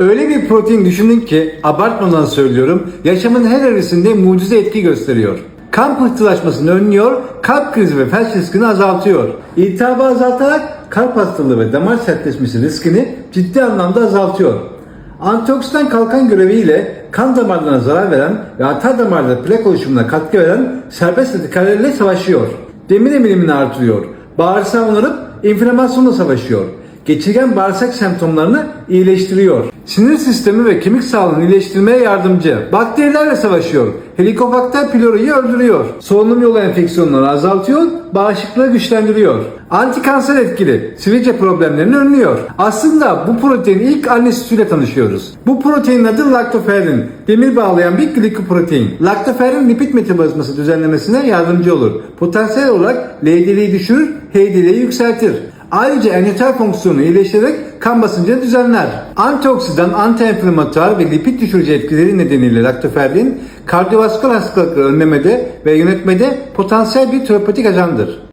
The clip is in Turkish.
Öyle bir protein düşünün ki abartmadan söylüyorum yaşamın her eresinde mucize etki gösteriyor. Kan pıhtılaşmasını önlüyor, kalp krizi ve felç riskini azaltıyor. İltihabı azaltarak kalp hastalığı ve damar sertleşmesi riskini ciddi anlamda azaltıyor. Antioksidan kalkan göreviyle kan damarlarına zarar veren ve arter damarda plak oluşumuna katkı veren serbest radikallerle savaşıyor. Demir emilimini artırıyor. Bağırsağı onarıp inflamasyonla savaşıyor. Geçirgen bağırsak semptomlarını iyileştiriyor. Sinir sistemi ve kemik sağlığını iyileştirmeye yardımcı. Bakterilerle savaşıyor. Helikobakter pylori'yi öldürüyor. Solunum yolu enfeksiyonları azaltıyor, bağışıklığı güçlendiriyor. Antikanser etkili, sivilce problemlerini önlüyor. Aslında bu protein ilk anne sütüyle tanışıyoruz. Bu proteinin adı laktoferrin. Demir bağlayan bir glikoprotein. Laktoferrin lipid metabolizması düzenlemesine yardımcı olur. Potansiyel olarak LDL'yi düşürür, HDL'yi yükseltir. Ayrıca endotel fonksiyonu iyileştirerek kan basıncını düzenler. Antioksidan, antiinflamatuar ve lipid düşürücü etkileri nedeniyle laktoferrin kardiyovasküler hastalıkları önlemede ve yönetmede potansiyel bir terapetik ajandır.